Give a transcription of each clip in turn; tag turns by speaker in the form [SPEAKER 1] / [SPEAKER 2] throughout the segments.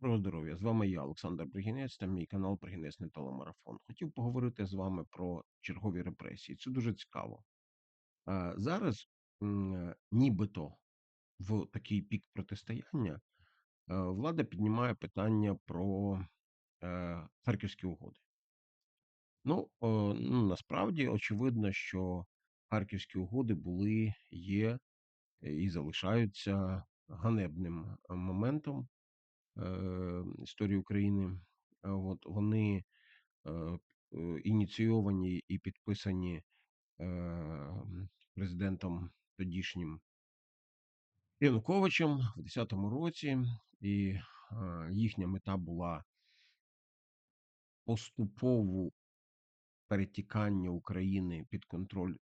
[SPEAKER 1] Доброго здоров'я! З вами я, Олександр Бригінець, та мій канал Бригінецький телемарафон. Хотів поговорити з вами про чергові репресії. Це дуже цікаво. Зараз, е, нібито в такий пік протистояння, е, влада піднімає питання про е, харківські угоди. Ну, ну, насправді очевидно, що харківські угоди були, є і залишаються ганебним моментом історії України. Е, От вони е, е, ініційовані і підписані е, президентом тодішнім Януковичем в 2010 році, і е, їхня мета була поступову перетікання України під контроль е,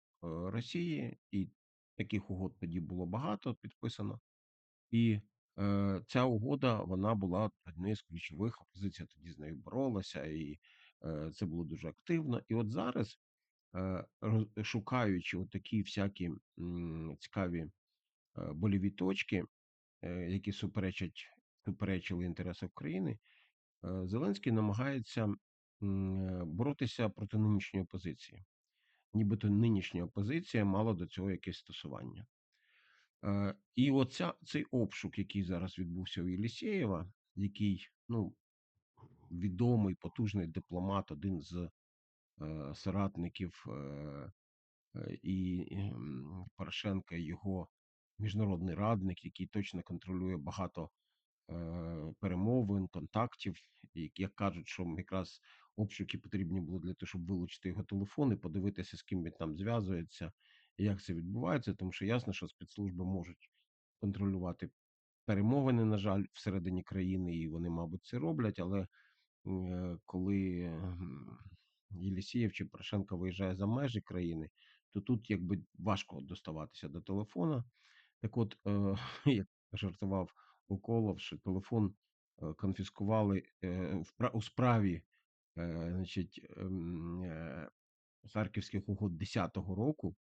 [SPEAKER 1] Росії, і таких угод тоді було багато підписано. І е, ця угода вона була однією з ключових. Опозиція тоді з нею боролася, і е, це було дуже активно. І от зараз, е, шукаючи такі всякі цікаві е, больові точки, які суперечать суперечили інтересам України, Зеленський намагається боротися проти нинішньої опозиції. Нібито нинішня опозиція мала до цього якесь стосування. Е, І оця цей обшук, який зараз відбувся у Єлісєєва, який ну відомий потужний дипломат, один з е, соратників е, е, і Порошенка, його міжнародний радник, який точно контролює багато е, перемовин, контактів, і як кажуть, що якраз обшуки потрібні були для того, щоб вилучити його телефон і подивитися, з ким він там зв'язується, як це відбувається, тому що ясно, що спецслужби можуть контролювати перемовини, на жаль, всередині країни, і вони, мабуть, це роблять. Але е, коли м, Єлісєєв чи Порошенко виїжджає за межі країни, то тут якби важко доставатися до телефона. Так от, е, як жартував Уколов, що телефон е, конфіскували у справі значить, ем, Харківських угод 10-го року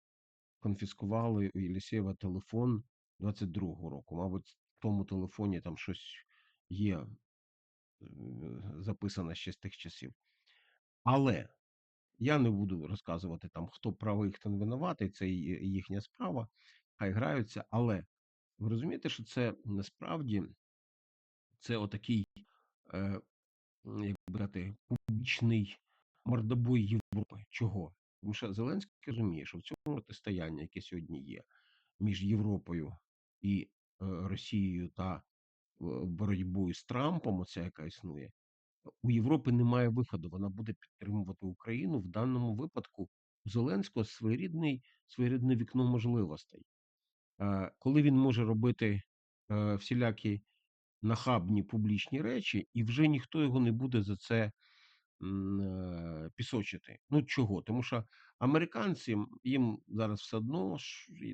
[SPEAKER 1] конфіскували у Єлісєєва телефон 22-го року. Мабуть, в тому телефоні там щось є е, записано ще з тих часів. Але я не буду розказувати там, хто правий, хто не винуватий, це їхня справа, хай граються. Але ви розумієте, що це насправді це отакий, е, як сказати, публічний мордобой Європи. Чого? Тому що Зеленський розуміє, що в цьому протистоянні, яке сьогодні є між Європою і е, Росією та е, боротьбою з Трампом, оця яка існує, у Європи немає виходу. Вона буде підтримувати Україну в даному випадку. У Зеленського своєрідний своєрідне вікно можливостей, Е, коли він може робити всілякі нахабні публічні речі, і вже ніхто його не буде за це пісочити. Ну чого? Тому що американці їм зараз все одно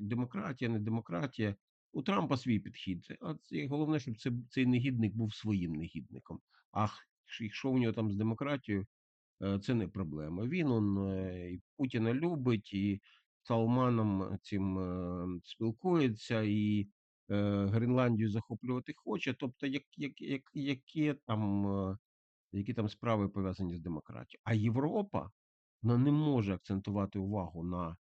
[SPEAKER 1] демократія, не демократія. У Трампа свій підхід. А головне, щоб це, цей негідник був своїм негідником. А х- що в нього там з демократією, е, це не проблема. Він он е, і Путіна любить, і з Салманом цим е, спілкується, і е, Гренландію захоплювати хоче. Тобто, як, як, як, яке там. Які там справи пов'язані з демократією. А Європа вона не може акцентувати увагу на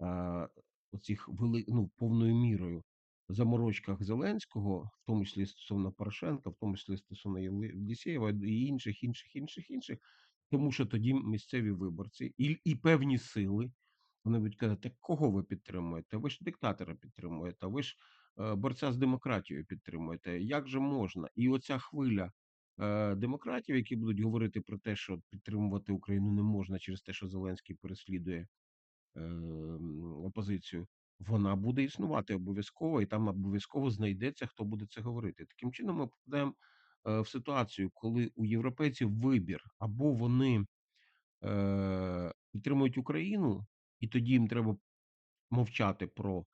[SPEAKER 1] е, оцих вели, ну, повною мірою заморочках Зеленського, в тому числі стосовно Порошенка, в тому числі стосовно Єлисєєва і інших, інших, інших, інших, тому що тоді місцеві виборці і, і певні сили. Вони будуть казати, кого ви підтримуєте? Ви ж диктатора підтримуєте, ви ж е, борця з демократією підтримуєте. Як же можна? І оця хвиля демократів, які будуть говорити про те, що підтримувати Україну не можна через те, що Зеленський переслідує е, опозицію, вона буде існувати обов'язково, і там обов'язково знайдеться, хто буде це говорити. Таким чином, ми попадаємо е, в ситуацію, коли у європейців вибір або вони е, підтримують Україну, і тоді їм треба мовчати про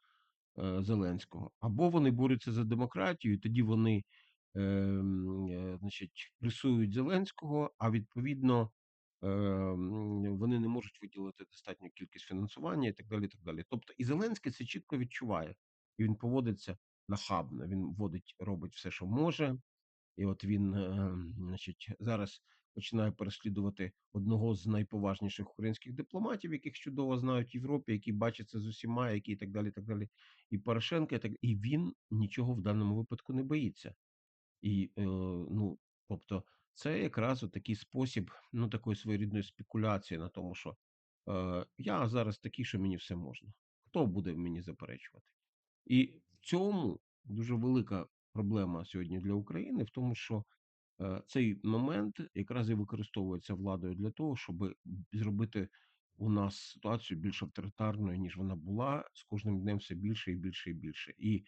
[SPEAKER 1] е, Зеленського, або вони борються за демократію, і тоді вони е, значить, пресують Зеленського, а відповідно е, вони не можуть виділити достатню кількість фінансування і так далі. І так далі. Тобто, і Зеленський це чітко відчуває, і він поводиться нахабно. Він вводить, робить все, що може. І от він, е, значить, зараз починає переслідувати одного з найповажніших українських дипломатів, яких чудово знають в Європі, які бачаться з усіма, які і так далі, так далі, і Порошенка, і так і він нічого в даному випадку не боїться. І, е, ну, тобто, це якраз такий спосіб, ну, такої своєрідної спекуляції на тому, що е, я зараз такий, що мені все можна. Хто буде мені заперечувати? І в цьому дуже велика проблема сьогодні для України, в тому, що Е, цей момент якраз і використовується владою для того, щоб зробити у нас ситуацію більш авторитарною, ніж вона була з кожним днем все більше і більше і більше. І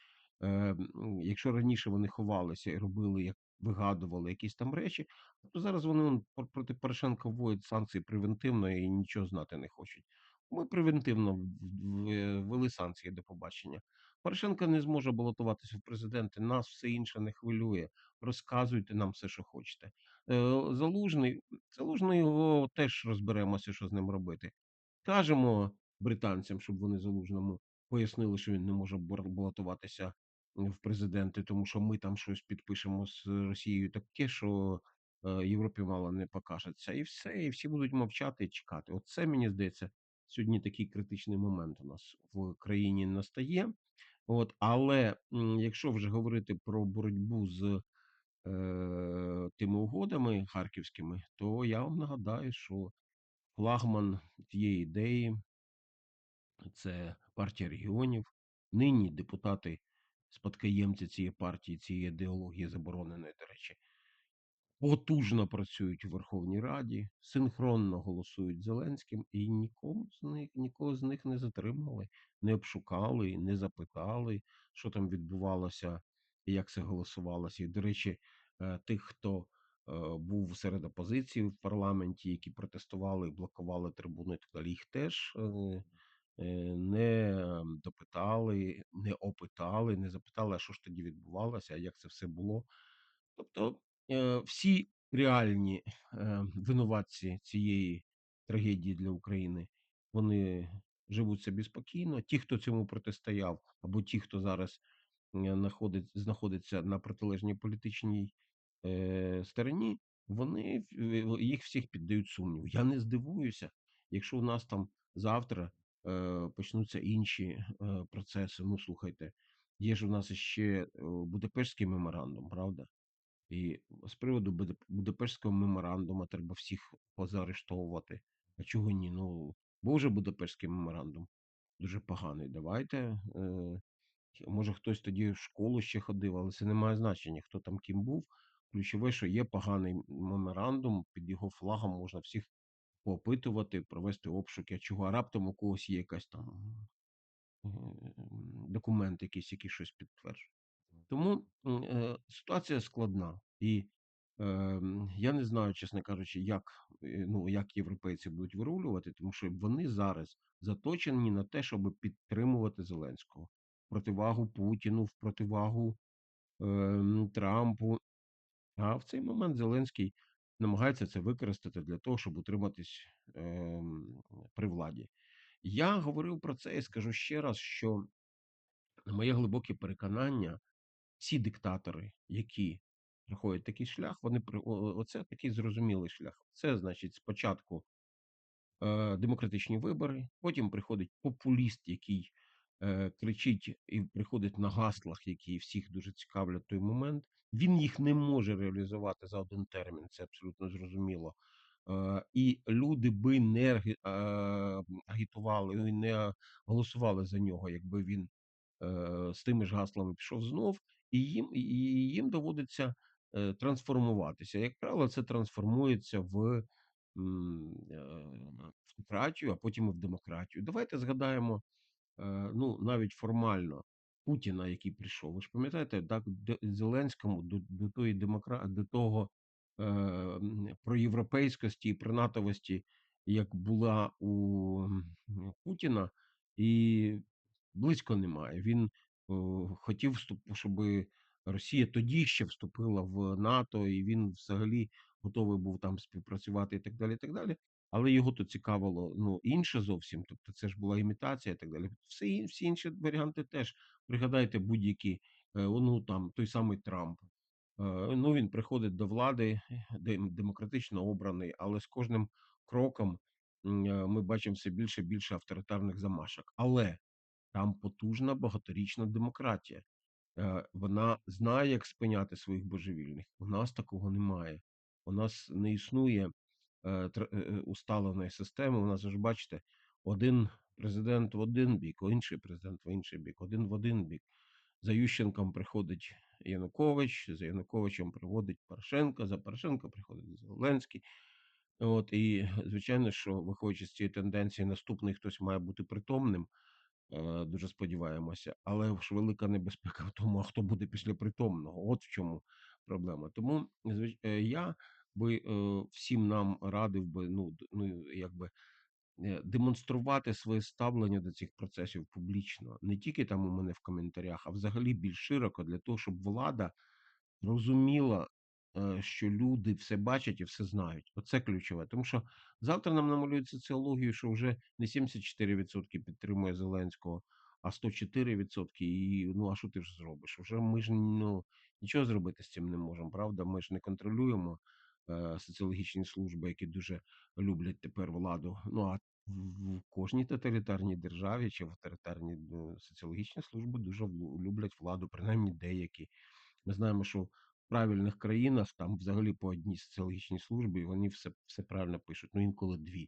[SPEAKER 1] якщо раніше вони ховалися і робили, як вигадували якісь там речі, то зараз вони он, проти Порошенка вводять санкції превентивно і нічого знати не хочуть. Ми превентивно ввели санкції до побачення. Порошенко не зможе балотуватися в президенти. Нас все інше не хвилює розказуйте нам все, що хочете. Е, Залужний, Залужний його теж розберемося, що з ним робити. Кажемо британцям, щоб вони залужному пояснили, що він не може балотуватися в президенти, тому що ми там щось підпишемо з Росією таке, що е, Європі мало не покажеться. І все, і всі будуть мовчати і чекати. Оце мені здається, сьогодні такий критичний момент у нас в країні настає. От, але якщо вже говорити про боротьбу з е, тими угодами харківськими, то я вам нагадаю, що флагман тієї ідеї це партія регіонів. Нині депутати, спадкоємці цієї партії, цієї ідеології забороненої, до речі, потужно працюють у Верховній Раді, синхронно голосують Зеленським, і нікому з них нікого з них не затримали, не обшукали, не запитали, що там відбувалося, як це голосувалося. І, до речі, е, тих, хто е, був серед опозиції в парламенті, які протестували, блокували трибуни, їх теж. Е, Не допитали, не опитали, не запитали, а що ж тоді відбувалося, як це все було. Тобто е, всі реальні е, винуватці цієї трагедії для України, вони живуть собі спокійно. Ті, хто цьому протистояв, або ті, хто зараз е, знаходиться на протилежній політичній стороні, вони їх всіх піддають сумніву. Я не здивуюся, якщо у нас там завтра почнуться інші е, процеси. Ну, слухайте, є ж у нас ще е, Будапештський меморандум, правда? І з приводу Будапештського меморандуму треба всіх позаарештовувати. А чого ні? Ну, був же Будапештський меморандум. Дуже поганий. Давайте. Може, хтось тоді в школу ще ходив, але це не має значення, хто там ким був. Ключове, що є поганий меморандум, під його флагом можна всіх поопитувати, провести обшуки. А чого а раптом у когось є якась там е, документ, якийсь, який щось підтверджує. Тому е, ситуація складна, і е, я не знаю, чесно кажучи, як, е, ну, як європейці будуть вирулювати, тому що вони зараз заточені на те, щоб підтримувати Зеленського в противагу Путіну, в противагу е, Трампу. А в цей момент Зеленський намагається це використати для того, щоб утриматись е, при владі. Я говорив про це і скажу ще раз, що моє глибоке переконання всі диктатори, які проходять такий шлях, вони оце такий зрозумілий шлях. Це значить спочатку е, демократичні вибори, потім приходить популіст, який кричить і приходить на гаслах, які всіх дуже цікавлять той момент. Він їх не може реалізувати за один термін, це абсолютно зрозуміло. Е, і люди би не е, агітували, і не голосували за нього, якби він е, з тими ж гаслами пішов знов, і їм, і їм доводиться е, трансформуватися. Як правило, це трансформується в е, автократію, а потім і в демократію. Давайте згадаємо е, ну, навіть формально Путіна, який прийшов. Ви ж пам'ятаєте, так Зеленському до, до тої демокра... до того е, м, проєвропейськості і принатовості, як була у Путіна, і близько немає. Він о, хотів щоб Росія тоді ще вступила в НАТО, і він взагалі готовий був там співпрацювати і так далі. і так далі. Але його то цікавило ну, інше зовсім. Тобто це ж була імітація і так далі. Всі, всі інші варіанти теж. Пригадайте будь-які, е, ну там той самий Трамп. Е, ну, він приходить до влади, демократично обраний, але з кожним кроком, е, ми бачимо все більше і більше авторитарних замашок. Але там потужна багаторічна демократія. Вона знає, як спиняти своїх божевільних. У нас такого немає. У нас не існує усталеної системи. У нас ж бачите, один президент в один бік, інший президент в інший бік, один в один бік. За Ющенком приходить Янукович, за Януковичем приводить Порошенко, за Порошенко приходить Зеленський. От і звичайно, що виходячи з цієї тенденції, наступний хтось має бути притомним. Е, Дуже сподіваємося, але ж велика небезпека в тому, а хто буде після притомного. От в чому проблема. Тому е, я би е, всім нам радив би ну, ну якби е, демонструвати своє ставлення до цих процесів публічно, не тільки там у мене в коментарях, а взагалі більш широко для того, щоб влада розуміла, е, що люди все бачать і все знають. Оце ключове. Тому що завтра нам намалюють соціологію, що вже не 74% підтримує Зеленського, а 104%. І ну а що ти ж зробиш? Вже ми ж ну нічого зробити з цим не можемо. Правда, ми ж не контролюємо соціологічні служби, які дуже люблять тепер владу. Ну а в кожній тоталітарній державі чи в авторитарній ну, соціологічні служби дуже люблять владу, принаймні деякі. Ми знаємо, що в правильних країнах там взагалі по одній соціологічній службі і вони все, все правильно пишуть. Ну інколи дві.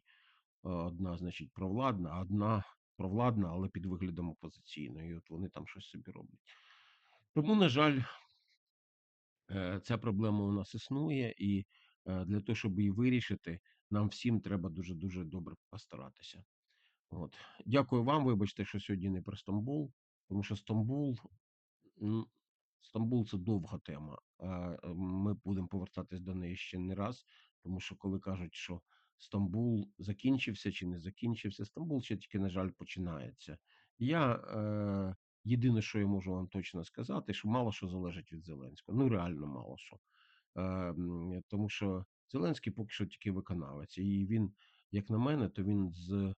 [SPEAKER 1] Е, Одна, значить, провладна, а одна провладна, але під виглядом опозиційної. От вони там щось собі роблять. Тому, на жаль, е, ця проблема у нас існує, і е, для того, щоб її вирішити, нам всім треба дуже дуже добре постаратися. От. Дякую вам. Вибачте, що сьогодні не про Стамбул, тому що Стамбул Стамбул це довга тема. е, Ми будемо повертатись до неї ще не раз, тому що коли кажуть, що Стамбул закінчився чи не закінчився, Стамбул ще тільки, на жаль, починається. Я е, єдине, що я можу вам точно сказати, що мало що залежить від Зеленського. Ну реально мало що. Е, тому що Зеленський поки що тільки виконавець, і він, як на мене, то він з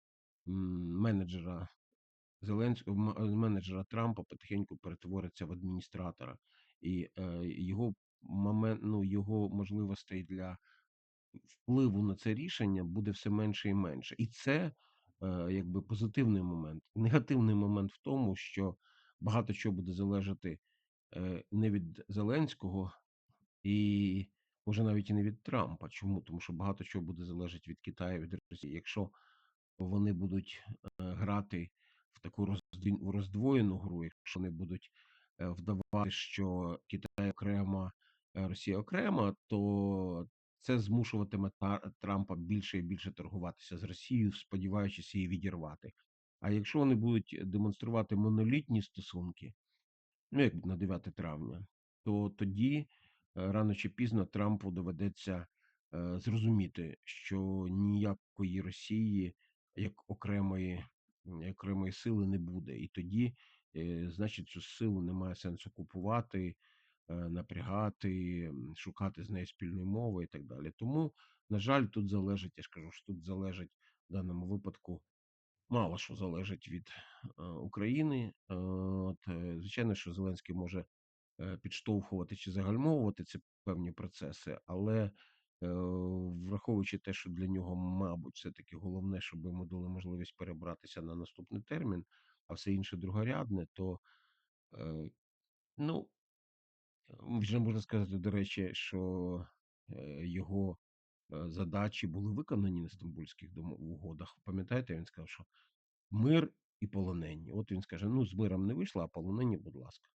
[SPEAKER 1] менеджера Зеленського менеджера Трампа потихеньку перетвориться в адміністратора, і е, його момент, ну його можливостей для впливу на це рішення буде все менше і менше. І це е, якби позитивний момент. Негативний момент в тому, що багато чого буде залежати не від Зеленського і може навіть і не від Трампа. Чому? Тому що багато чого буде залежати від Китаю, від Росії. Якщо вони будуть е, грати в таку роздвоєну гру, якщо вони будуть е, вдавати, що Китай окремо, е, Росія окремо, то це змушуватиме Трампа більше і більше торгуватися з Росією, сподіваючись її відірвати. А якщо вони будуть демонструвати монолітні стосунки, ну як на 9 травня, то тоді рано чи пізно Трампу доведеться е, зрозуміти, що ніякої Росії як окремої, окремої сили не буде. І тоді, е, значить, цю силу немає сенсу купувати, е, напрягати, шукати з нею спільної мови і так далі. Тому, на жаль, тут залежить, я ж кажу, що тут залежить в даному випадку мало що залежить від е, України. Е, От, е, звичайно, що Зеленський може е, підштовхувати чи загальмовувати ці певні процеси, але е, враховуючи те, що для нього, мабуть, все-таки головне, щоб йому дали можливість перебратися на наступний термін, а все інше другорядне, то е, ну вже можна сказати, до речі, що е, його е, задачі були виконані на Стамбульських угодах. Пам'ятаєте, він сказав, що мир і полонені. От він скаже: ну, з миром не вийшло, а полонені, будь ласка.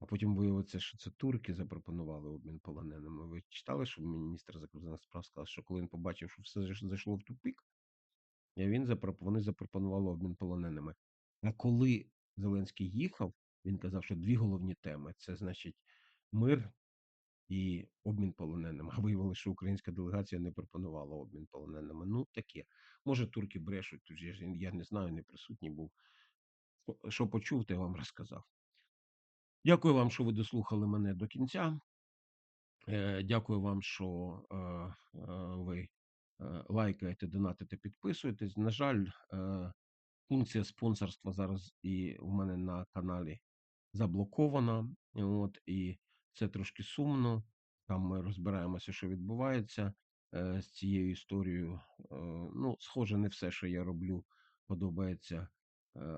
[SPEAKER 1] А потім виявиться, що це турки запропонували обмін полоненими. Ви читали, що міністр закордонних справ сказав, що коли він побачив, що все зайш- зайшло в тупик, і він запроп... вони запропонували обмін полоненими. А коли Зеленський їхав, він казав, що дві головні теми: це значить мир і обмін полоненими. А виявилося, що українська делегація не пропонувала обмін полоненими. Ну таке. Може, турки брешуть, же я не знаю, не присутній був. Що почув, те вам розказав. Дякую вам, що ви дослухали мене до кінця. Е, Дякую вам, що е, е, ви лайкаєте, донатите, підписуєтесь. На жаль, функція спонсорства зараз і у мене на каналі заблокована. От, і Це трошки сумно. Там ми розбираємося, що відбувається, з цією історією. Ну, схоже, не все, що я роблю, подобається,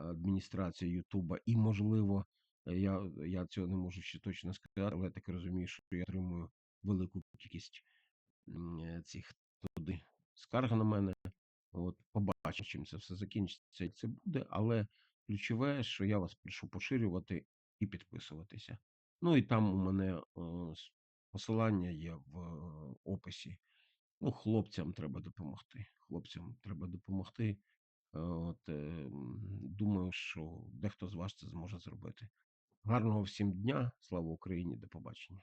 [SPEAKER 1] адміністрації "Ютуба". І, можливо, я я цього не можу ще точно сказати, але я так розумію, що я отримую велику кількість, е, цих туди скарг на мене. От, побачимо, чим це все закінчиться, як це буде. Але ключове, що я вас прошу поширювати і підписуватися. Ну і там у мене, е, с посилання є в е, описі. Ну, хлопцям треба допомогти. Хлопцям треба допомогти. Е, от, е, думаю, що дехто з вас це зможе зробити. Гарного всім дня. Слава Україні! До побачення.